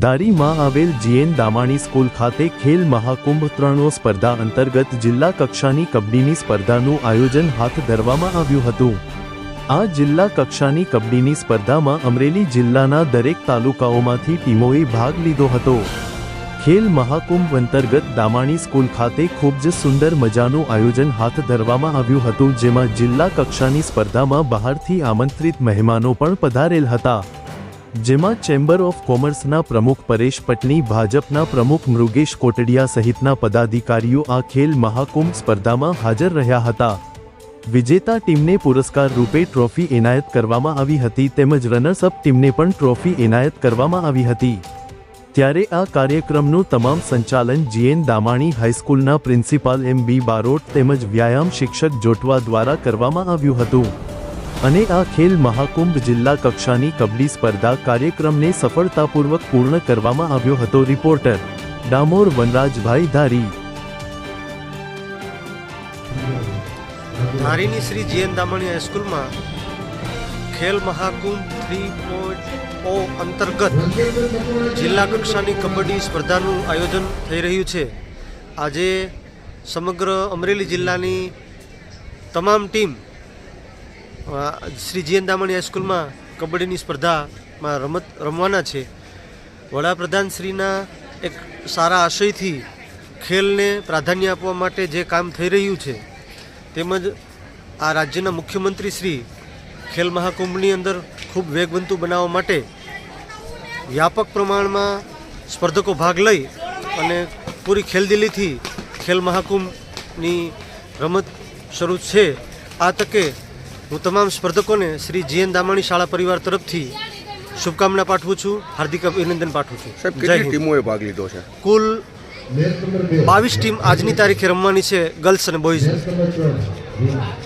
દારીમાં આવેલ જીએન દામાણી સ્કૂલ ખાતે ખેલ મહાકુંભ ત્રણો સ્પર્ધા અંતર્ગત જિલ્લા કક્ષાની કબડ્ડીની સ્પર્ધાનું આયોજન હાથ ધરવામાં આવ્યું હતું. આ જિલ્લા કક્ષાની કબડ્ડીની સ્પર્ધામાં અમરેલી જિલ્લાના દરેક તાલુકાઓમાંથી ટીમોએ ભાગ લીધો હતો. ખેલ મહાકુંભ અંતર્ગત દામાણી સ્કૂલ ખાતે ખૂબ જ સુંદર મજાનું આયોજન હાથ ધરવામાં આવ્યું હતું, જેમાં જિલ્લા કક્ષાની સ્પર્ધામાં બહારથી આમંત્રિત મહેમાનો પણ પધારેલ હતા. જેમાં ચેમ્બર ઓફ કોમર્સના પ્રમુખ પરેશ પટની, ભાજપના પ્રમુખ મૃગેશ કોટડિયા સહિતના પદાધિકારીઓ આ ખેલ મહાકુંભ સ્પર્ધામાં હાજર રહ્યા હતા. વિજેતા ટીમને પુરસ્કાર રૂપે ટ્રોફી એનાયત કરવામાં આવી હતી તેમજ રનર્સ અપ ટીમને પણ ટ્રોફી એનાયત કરવામાં આવી હતી. ત્યારે આ કાર્યક્રમનું તમામ સંચાલન જીએન દામાણી હાઈસ્કૂલના પ્રિન્સિપાલ એમ બી બારોટ તેમજ વ્યાયામ શિક્ષક જોટવા દ્વારા કરવામાં આવ્યું હતું. અને આ ખેલ મહાકુંભ જિલ્લા કક્ષાની કબડ્ડી સ્પર્ધા કાર્યક્રમને સફળતાપૂર્વક પૂર્ણ કરવામાં આવ્યો હતો, રિપોર્ટર ડામોર વનરાજભાઈ ધારી. ધારીની શ્રી જીએન દામણી હાઈસ્કૂલમાં ખેલ મહાકુંભ થ્રી પોઈન્ટ ઓ અંતર્ગત જિલ્લા કક્ષાની કબડ્ડી સ્પર્ધાનું આયોજન થઈ રહ્યું છે. આજે સમગ્ર અમરેલી જિલ્લાની તમામ ટીમ શ્રી જીએન દામણી હાઈસ્કૂલમાં કબડ્ડીની સ્પર્ધામાં રમત, રમવાના છે. વડાપ્રધાન શ્રીના એક સારા આશયથી ખેલને પ્રાધાન્ય આપવા માટે જે કામ થઈ રહ્યું છે, તેમજ આ રાજ્યના મુખ્યમંત્રી શ્રી ખેલ મહાકુંભની અંદર ખૂબ વેગવંતુ બનાવવા માટે વ્યાપક પ્રમાણમાં સ્પર્ધકો ભાગ લઈ અને પૂરી ખેલદિલીથી ખેલ મહાકુંભની રમત શરૂ છે. આ તકે હું તમામ સ્પર્ધકોને શ્રી જીએન દામાણી શાળા પરિવાર તરફથી શુભકામના પાઠવું છું હાર્દિક અભિનંદન પાઠવું છું. સાહેબ કેટલી ટીમોએ ભાગ લીધો છે? કુલ બાવીસ ટીમ આજની તારીખે રમવાની છે ગર્લ્સ અને બોયઝ.